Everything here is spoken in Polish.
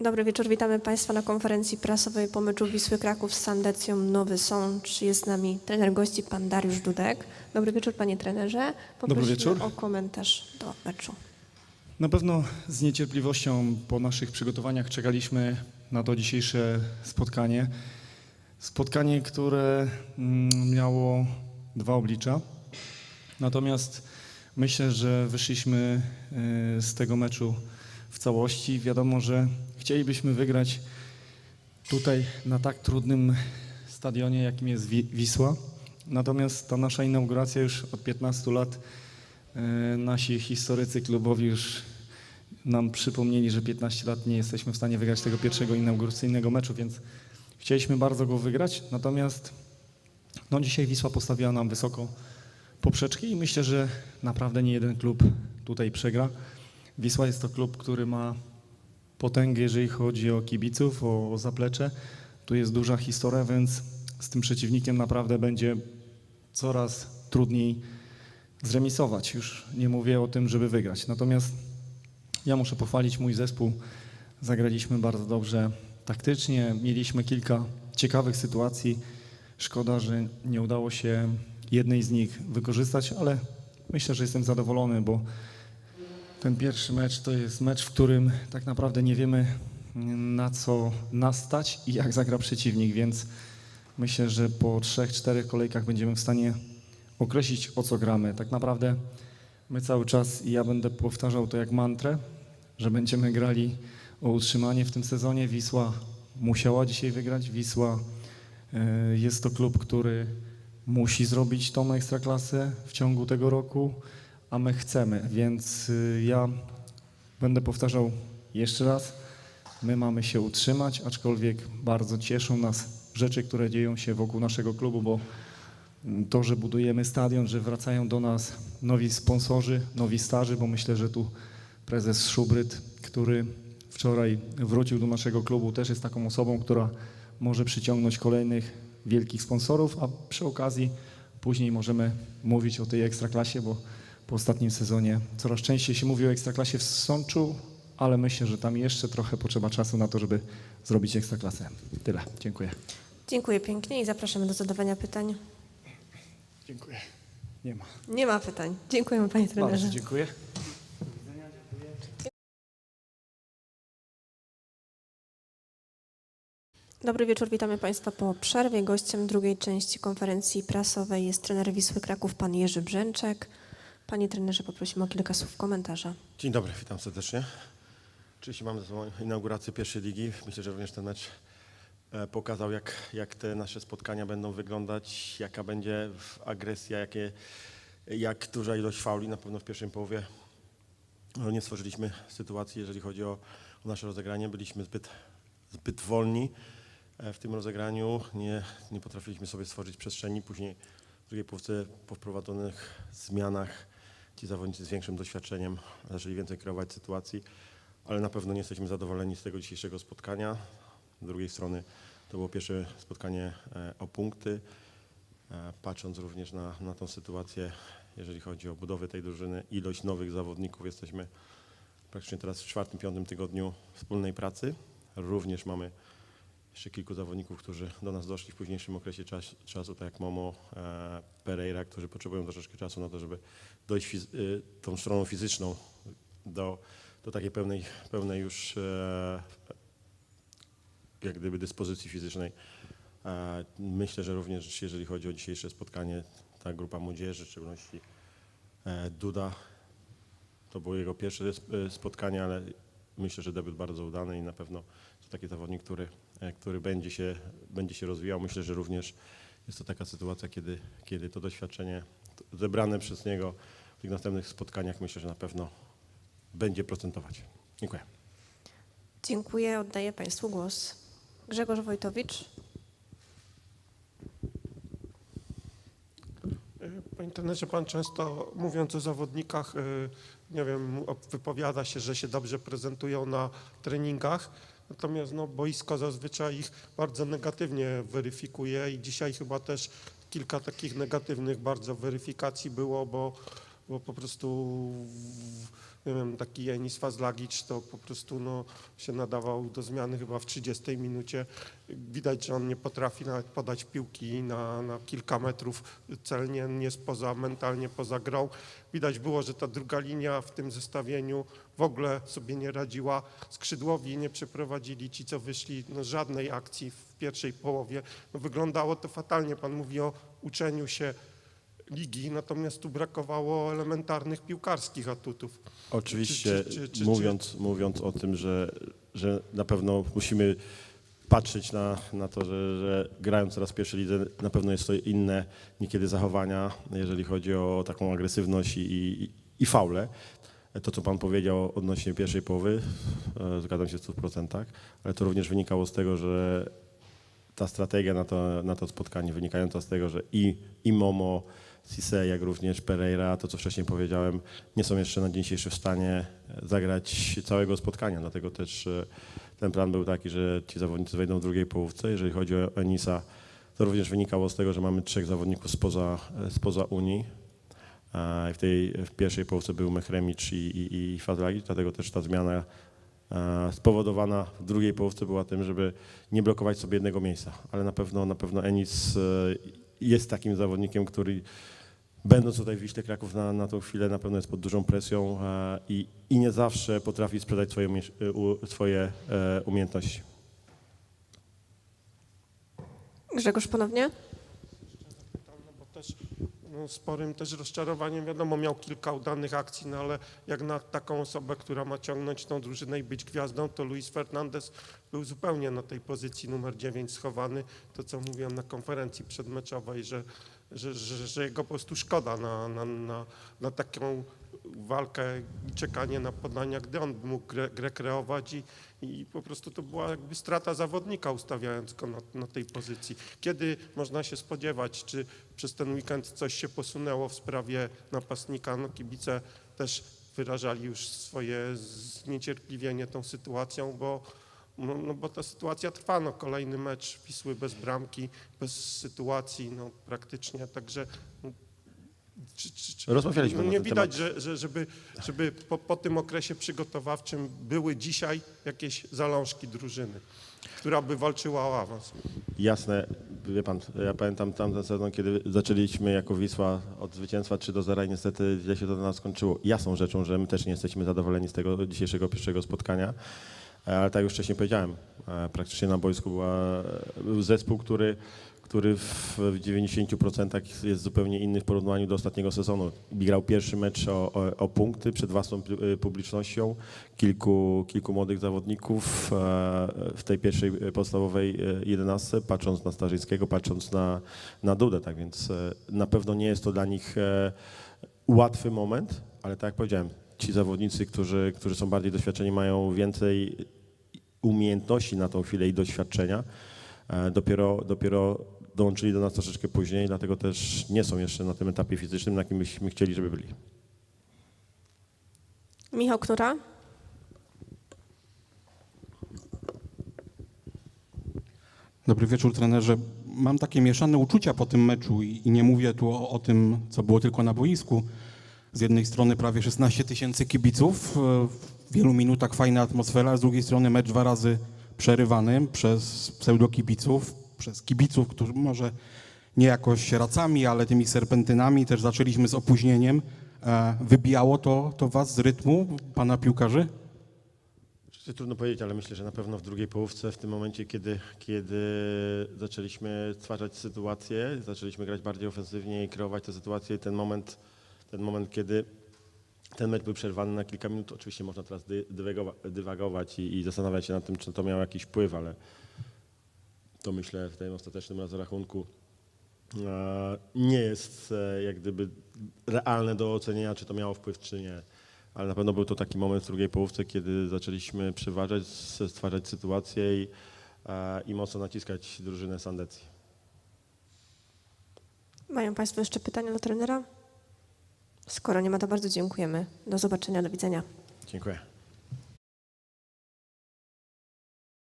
Dobry wieczór, witamy Państwa na konferencji prasowej po meczu Wisły Kraków z Sandecją Nowy Sącz. Jest z nami trener gości, pan Dariusz Dudek. Dobry wieczór, panie trenerze. Poprosimy wieczór. o komentarz do meczu. Na pewno z niecierpliwością po naszych przygotowaniach czekaliśmy na to dzisiejsze spotkanie. Spotkanie, które mm, miało dwa oblicza. Natomiast myślę, że wyszliśmy y, z tego meczu w całości. Wiadomo, że chcielibyśmy wygrać tutaj na tak trudnym stadionie, jakim jest Wi- Wisła. Natomiast ta nasza inauguracja już od 15 lat E, Nasi historycy klubowi już nam przypomnieli, że 15 lat nie jesteśmy w stanie wygrać tego pierwszego inauguracyjnego meczu, więc chcieliśmy bardzo go wygrać. Natomiast no, dzisiaj Wisła postawiła nam wysoko poprzeczki i myślę, że naprawdę nie jeden klub tutaj przegra. Wisła jest to klub, który ma potęgę, jeżeli chodzi o kibiców, o, o zaplecze. Tu jest duża historia, więc z tym przeciwnikiem naprawdę będzie coraz trudniej zremisować. Już nie mówię o tym, żeby wygrać. Natomiast ja muszę pochwalić mój zespół. Zagraliśmy bardzo dobrze taktycznie. Mieliśmy kilka ciekawych sytuacji. Szkoda, że nie udało się jednej z nich wykorzystać, ale myślę, że jestem zadowolony, bo ten pierwszy mecz to jest mecz, w którym tak naprawdę nie wiemy na co nas stać i jak zagra przeciwnik, więc myślę, że po trzech, czterech kolejkach będziemy w stanie określić o co gramy. Tak naprawdę my cały czas, i ja będę powtarzał to jak mantrę, że będziemy grali o utrzymanie w tym sezonie. Wisła musiała dzisiaj wygrać. Wisła e, jest to klub, który musi zrobić tą ekstraklasę w ciągu tego roku, a my chcemy, więc y, ja będę powtarzał jeszcze raz. My mamy się utrzymać, aczkolwiek bardzo cieszą nas rzeczy, które dzieją się wokół naszego klubu, bo to, że budujemy stadion, że wracają do nas nowi sponsorzy, nowi starzy, bo myślę, że tu prezes Szubryt, który wczoraj wrócił do naszego klubu, też jest taką osobą, która może przyciągnąć kolejnych wielkich sponsorów, a przy okazji później możemy mówić o tej ekstraklasie, bo po ostatnim sezonie coraz częściej się mówi o ekstraklasie w Sączu, ale myślę, że tam jeszcze trochę potrzeba czasu na to, żeby zrobić ekstraklasę. Tyle. Dziękuję. Dziękuję pięknie i zapraszamy do zadawania pytań. Dziękuję. Nie ma. Nie ma pytań. Dziękujemy, panie trenerze. Bardzo dziękuję. Dobry wieczór, witamy Państwa po przerwie. Gościem drugiej części konferencji prasowej jest trener Wisły Kraków, pan Jerzy Brzęczek. Panie trenerze, poprosimy o kilka słów komentarza. Dzień dobry, witam serdecznie. Oczywiście mamy za sobą inaugurację pierwszej ligi. Myślę, że również ten mecz e, pokazał, jak, jak te nasze spotkania będą wyglądać, jaka będzie agresja, jakie, jak duża ilość fauli. Na pewno w pierwszej połowie no, nie stworzyliśmy sytuacji, jeżeli chodzi o, o nasze rozegranie. Byliśmy zbyt, zbyt wolni e, w tym rozegraniu. Nie, nie potrafiliśmy sobie stworzyć przestrzeni. Później w drugiej połówce po wprowadzonych zmianach ci zawodnicy z większym doświadczeniem zaczęli więcej kreować sytuacji, ale na pewno nie jesteśmy zadowoleni z tego dzisiejszego spotkania. Z drugiej strony to było pierwsze spotkanie e, o punkty. E, Patrząc również na, na tą sytuację, jeżeli chodzi o budowę tej drużyny, ilość nowych zawodników, jesteśmy praktycznie teraz w czwartym, piątym tygodniu wspólnej pracy. Również mamy jeszcze kilku zawodników, którzy do nas doszli w późniejszym okresie czas, czasu, tak jak Momo, e, Pereira, którzy potrzebują troszeczkę czasu na to, żeby dojść fiz- y, tą stroną fizyczną do, do takiej pełnej, pełnej już e, jak gdyby dyspozycji fizycznej. E, myślę, że również jeżeli chodzi o dzisiejsze spotkanie, ta grupa młodzieży, w szczególności e, Duda, to było jego pierwsze e, spotkanie, ale myślę, że debiut bardzo udany i na pewno to taki zawodnik, który, e, który będzie, się, będzie się rozwijał. Myślę, że również jest to taka sytuacja, kiedy, kiedy to doświadczenie zebrane przez niego w tych następnych spotkaniach myślę, że na pewno będzie procentować. Dziękuję. Dziękuję, oddaję Państwu głos. Grzegorz Wojtowicz. Panie trenerze, pan często mówiąc o zawodnikach, y, nie wiem, wypowiada się, że się dobrze prezentują na treningach, natomiast no, boisko zazwyczaj ich bardzo negatywnie weryfikuje i dzisiaj chyba też kilka takich negatywnych bardzo weryfikacji było, bo, bo po prostu nie wiem, taki Janis Fazlagic to po prostu no, się nadawał do zmiany chyba w 30 minucie. Widać, że on nie potrafi nawet podać piłki na, na kilka metrów celnie, nie spoza, mentalnie poza grą. Widać było, że ta druga linia w tym zestawieniu w ogóle sobie nie radziła. Skrzydłowi nie przeprowadzili ci, co wyszli, no, żadnej akcji w pierwszej połowie. No, wyglądało to fatalnie. Pan mówi o uczeniu się ligi, natomiast tu brakowało elementarnych piłkarskich atutów. Oczywiście, Czy- czy- mówiąc, mówiąc o tym, że, że na pewno musimy patrzeć na, na to, że, że grając teraz lidze, na pewno jest to inne niekiedy zachowania, jeżeli chodzi o taką agresywność i, i, i faule. To, co Pan powiedział odnośnie pierwszej połowy, e, zgadzam się w 100%, ale to również wynikało z tego, że ta strategia na to, na to spotkanie wynikająca z tego, że i, i Momo, Cisse, jak również Pereira, to co wcześniej powiedziałem, nie są jeszcze na dzisiejszy w stanie zagrać całego spotkania. Dlatego też e, ten plan był taki, że ci zawodnicy wejdą w drugiej połówce. Jeżeli chodzi o Enisa, to również wynikało z tego, że mamy trzech zawodników spoza, spoza Unii. W tej w pierwszej połówce był Mechremicz i, i, i dlatego też ta zmiana e, spowodowana w drugiej połówce była tym, żeby nie blokować sobie jednego miejsca. Ale na pewno, na pewno Enis e, jest takim zawodnikiem, który będąc tutaj w Wiśle Kraków na, na tą chwilę na pewno jest pod dużą presją e, i, i nie zawsze potrafi sprzedać swoje, e, swoje e, umiejętności. Grzegorz ponownie. No sporym też rozczarowaniem, wiadomo, miał kilka udanych akcji, no ale jak na taką osobę, która ma ciągnąć tą drużynę i być gwiazdą, to Luis Fernandez był zupełnie na tej pozycji numer 9 schowany. To, co mówiłem na konferencji przedmeczowej, że, że, że, że jego po prostu szkoda na, na, na, na taką walkę i czekanie na podania, gdy on mógł grę, grę kreować i, i po prostu to była jakby strata zawodnika ustawiając go na, na tej pozycji. Kiedy można się spodziewać, czy przez ten weekend coś się posunęło w sprawie napastnika? No kibice też wyrażali już swoje zniecierpliwienie tą sytuacją, bo, no, no bo ta sytuacja trwa. No, kolejny mecz Wisły bez bramki, bez sytuacji no, praktycznie, także no, czy, czy, czy, Rozmawialiśmy nie widać, że, że, żeby, żeby po, po tym okresie przygotowawczym były dzisiaj jakieś zalążki drużyny, która by walczyła o awans. Jasne, wie pan, ja pamiętam tamten sezon, kiedy zaczęliśmy jako Wisła od zwycięstwa 3 do 0 i niestety źle się to dla nas skończyło. Jasną rzeczą, że my też nie jesteśmy zadowoleni z tego dzisiejszego pierwszego spotkania, e, ale tak już wcześniej powiedziałem, e, praktycznie na boisku była, był zespół, który, który w w 90% jest zupełnie inny w porównaniu do ostatniego sezonu. Grał pierwszy mecz o, o, o punkty przed własną pu- publicznością, kilku, kilku młodych zawodników e, w tej pierwszej e, podstawowej e, jedenastce, patrząc na Starzyńskiego, patrząc na, na Dudę, tak więc na pewno nie jest to dla nich łatwy moment, ale tak jak powiedziałem, ci zawodnicy, którzy, którzy są bardziej doświadczeni, mają więcej umiejętności na tą chwilę i doświadczenia, dopiero, dopiero dołączyli do nas troszeczkę później, dlatego też nie są jeszcze na tym etapie fizycznym, na jakim byśmy chcieli, żeby byli. Michał Knura. Dobry wieczór, trenerze. Mam takie mieszane uczucia po tym meczu i, i nie mówię tu o, o tym, co było tylko na boisku. Z jednej strony prawie 16 tysięcy kibiców, e, w wielu minutach fajna atmosfera, z drugiej strony mecz dwa razy przerywany przez pseudokibiców, przez kibiców, którzy może nie jakoś racami, ale tymi serpentynami też zaczęliśmy z opóźnieniem. E, Wybijało to, to was z rytmu, pana piłkarzy? Trudno powiedzieć, ale myślę, że na pewno w drugiej połówce, w tym momencie, kiedy, kiedy zaczęliśmy stwarzać sytuację, zaczęliśmy grać bardziej ofensywnie i kreować te sytuacje, ten moment, ten moment, kiedy ten mecz był przerwany na kilka minut, oczywiście można teraz dy- dywagowa- dywagować i, i zastanawiać się nad tym, czy to miało jakiś wpływ, ale to myślę w tym ostatecznym rozrachunku e, nie jest e, jak gdyby realne do ocenienia, czy to miało wpływ, czy nie. Ale na pewno był to taki moment w drugiej połówce, kiedy zaczęliśmy przeważać, stwarzać sytuację i, e, i mocno naciskać drużynę Sandecji. Mają Państwo jeszcze pytania do trenera? Skoro nie ma, to bardzo dziękujemy. Do zobaczenia, do widzenia. Dziękuję.